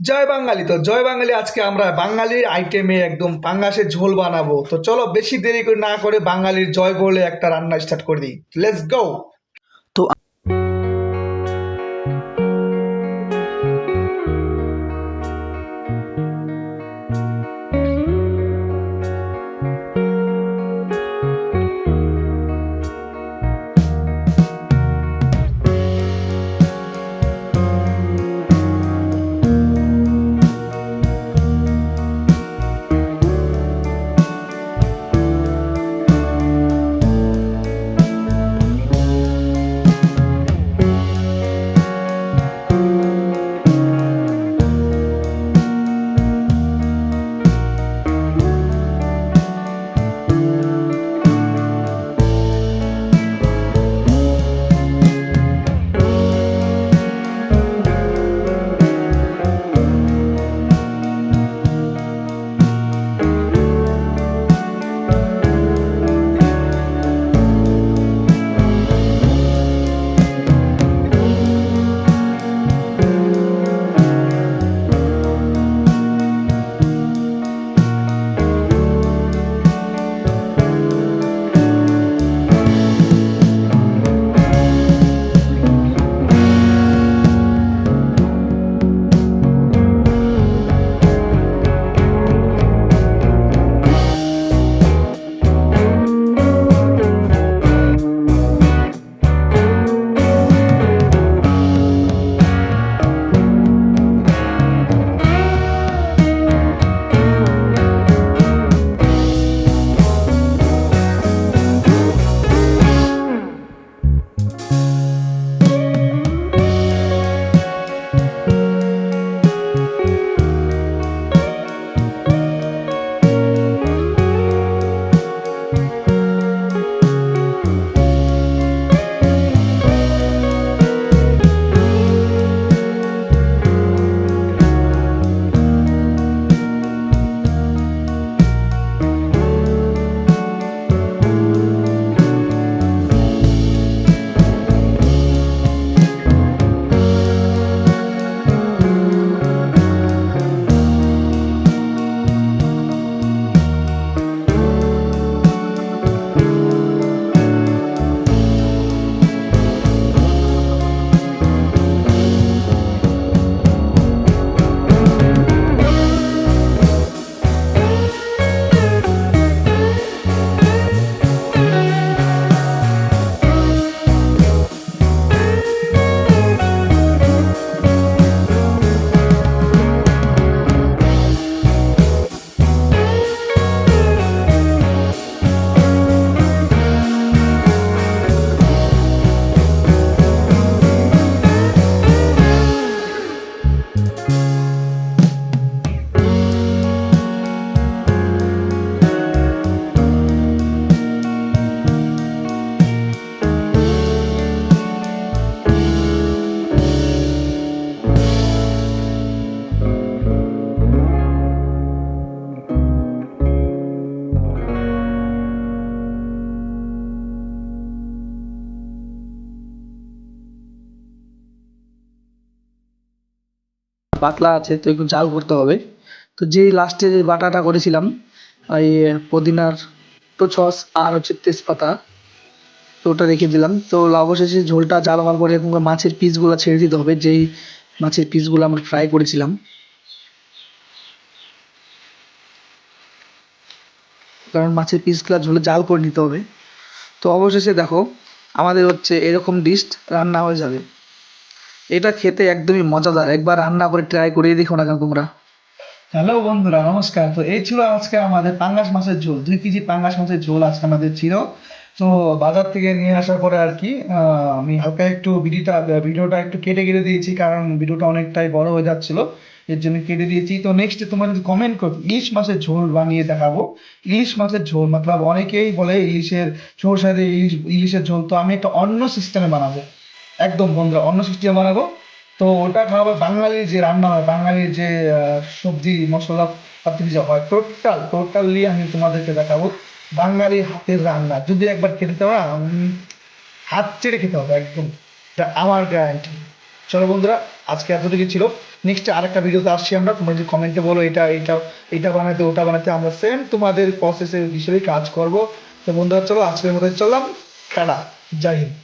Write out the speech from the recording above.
জয় বাঙালি, তো জয় বাঙালি আজকে আমরা বাঙালির আইটেমে একদম পাঙ্গাসের ঝোল বানাবো। তো চলো বেশি দেরি করে না করে বাঙালির জয় বলে একটা রান্না স্টার্ট করে দিই। লেটস গো পাতলা আছে, তো একটু জাল করতে হবে। তো যেই লাস্টে যে বাটাটা করেছিলাম এই পুদিনার তো সস আর হচ্ছে তেজপাতা, তো ওটা রেখে দিলাম। তো অবশেষে ঝোলটা জাল হওয়ার পরে এরকম মাছের পিসগুলো ছেড়ে দিতে হবে, যেই মাছের পিসগুলো আমরা ফ্রাই করেছিলাম। কারণ মাছের পিসগুলো ঝোলে জাল করে নিতে হবে। তো অবশেষে দেখো, আমাদের হচ্ছে এরকম ডিশ রান্না হয়ে যাবে। এটা খেতে একদমই মজাদার। একবার রান্না করে ট্রাই করে দেখো না কেন তোমরা। হ্যালো বন্ধুরা, নমস্কার। তো এই ছিল আজকে আমাদের পাঙ্গাস মাছের ঝোল। দুই কেজি পাঙ্গাস মাছের ঝোল আজকে আমাদের ছিল। তো বাজার থেকে নিয়ে আসার পরে আর কি আমি হালকা একটু ভিডিওটা ভিডিওটা একটু কেটে কেটে দিয়েছি, কারণ ভিডিওটা অনেকটাই বড় হয়ে যাচ্ছিল। এর জন্য কেটে দিয়েছি। তো নেক্সট তোমরা যদি কমেন্ট করো, ইলিশ মাছের ঝোল বানিয়ে দেখাবো। ইলিশ মাছের ঝোল, মতলব অনেকেই বলে ইলিশের ঝোল সাথে ইলিশ, ইলিশের ঝোল। তো আমি একটা অন্য সিস্টেমে বানাবো। একদম বন্ধুরা অন্য সিস্টেমে বানাবো। তো ওটা খাওয়াবো বাঙালির যে রান্না হয় বাঙালির যে সবজি, মশলা পাতি যা হয়। টোটাল, টোটালি আমি তোমাদেরকে দেখাবো বাঙালি হাতের রান্না। যদি একবার খেতে না হাত চেড়ে খেতে হবে একদম। আমার গ্যারান্টি চলো বন্ধুরা, আজকে এতটুকু ছিল। নেক্সট আরেকটা ভিডিওতে আসছি আমরা। তোমরা যদি কমেন্টে বলো, এটা এটা এটা বানাতে, ওটা বানাতে আমরা সেম তোমাদের প্রসেসের বিষয়ে কাজ করব। তো বন্ধুরা, চলো আজকের মতো চললাম। টাটা, জয় হিন্দ।